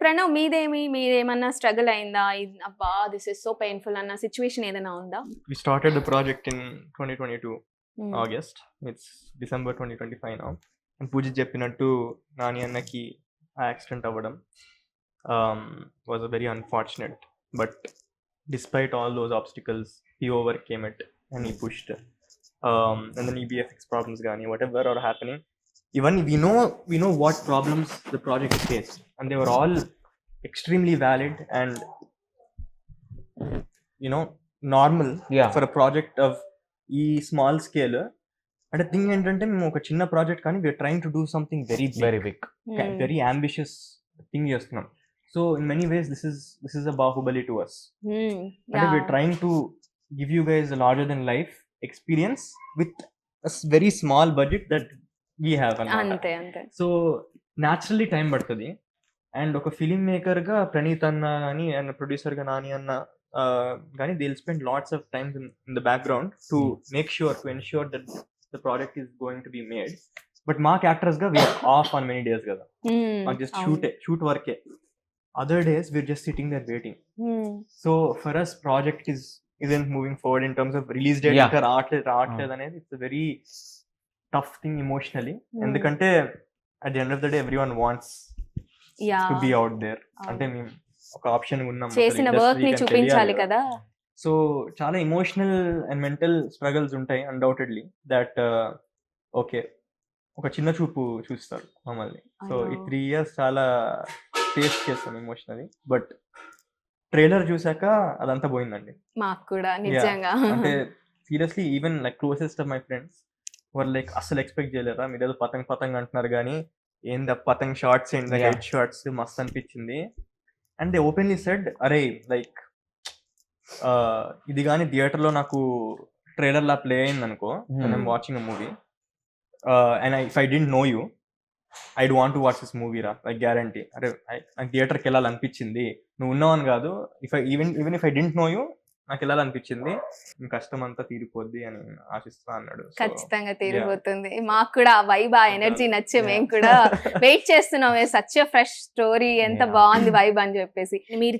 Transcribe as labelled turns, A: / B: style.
A: ప్రణవ్ మీదేమి మీరేమన్నా స్ట్రగుల్ అయిందా అబ్బా దిస్ ఇస్ సో పెయిన్ఫుల్ అన్న సిచ్యువేషన్ ఏదైనా ఉందా
B: We started the project in 2022
A: Hmm.
B: August. It's December 2025 now. And పూజ చెప్పినట్టు నాని అన్నకి ఆ యాక్సిడెంట్ అవ్వడం was a very unfortunate but despite all those obstacles he overcame it and he pushed and then VFX problems కానీ whatever are happening even we know we know what problems the project face and they were all extremely valid and you know normal
C: Yeah.
B: For a project of a small scale అంటే thing ఏంటంటే మేము ఒక చిన్న project కానీ we're trying to do something very
C: very big
A: Hmm.
B: Very ambitious thing చేస్తున్నాం so in many ways this is this is a Baahubali to us
A: Hmm.
B: అంటే
A: Yeah.
B: We're trying to give you guys larger than life experience with very small budget that we have
A: అంతే అంతే
B: so naturally time పడుతుంది and ఒక film మేకర్గా ప్రణీత్ అన్న కానీ and ప్రొడ్యూసర్గా నాని అన్న కానీ they'll spend lots of times in the background to make sure to ensure that the project is going to be made but మాకు యాక్టర్స్గా we're off on many days కదా
A: Hmm.
B: మాకు జస్ట్. షూటే షూట్ వర్కే other days we're just sitting there waiting. So for us project is isn't moving forward in terms of release date. ఇంకా రావట్లేదు రావట్లేదు అనేది it's very tough thing emotionally. ఎందుకంటే at the end of the day everyone wants. To be out there. అంటే మేము ఒక option ఉన్నాం.
A: చేసిన వర్క్ని చూపించాలి కదా.
B: సో చాలా ఎమోషనల్ అండ్ మెంటల్ స్ట్రగల్స్ ఉంటాయి అన్డౌటెడ్లీ దట్ ఓకే ఒక చిన్న చూపు చూస్తారు మమ్మల్ని. సో ఈ. త్రీ ఇయర్స్ చాలా ఫేస్ చేస్తాం ఎమోషనలీ బట్ ట్రైలర్ చూసాక అదంతా పోయిందండి.
A: మాకు కూడా నిజంగా.
B: అంటే seriously even like closest of my friends were like అసలు ఎక్స్పెక్ట్ చేయలేరా మీరు ఏదో పతంగ్ పతంగ్ అంటున్నారు కానీ ఏంది పతంగ్ షార్ట్స్ ఏంటి. హెడ్ షార్ట్స్ మస్త్ అనిపించింది అండ్ దే ఓపెన్లీ సెడ్ అరే లైక్ ఇది కానీ థియేటర్లో నాకు ట్రైలర్ లా ప్లే అయింది అనుకో
C: Hmm.
B: I'm watching a movie and if I didn't know you I want to watch this movie రా లైక్ గ్యారంటీ అరే నాకు థియేటర్కి వెళ్ళాలనిపించింది నువ్వు ఉన్నావని కాదు if I even even if I didn't know you నాకు వెళ్ళాలనిపించింది కష్టం అంతా తీరిపోద్ది అని ఆశిస్తా అన్నాడు.
A: ఖచ్చితంగా తీరిపోతుంది. మాకు కూడా వైబ్ ఆ ఎనర్జీ నచ్చే మేము కూడా వెయిట్ చేస్తున్నాం. సచ్ ఫ్రెష్ స్టోరీ ఎంత. బాగుంది వైబ్ అని చెప్పేసి. మీరు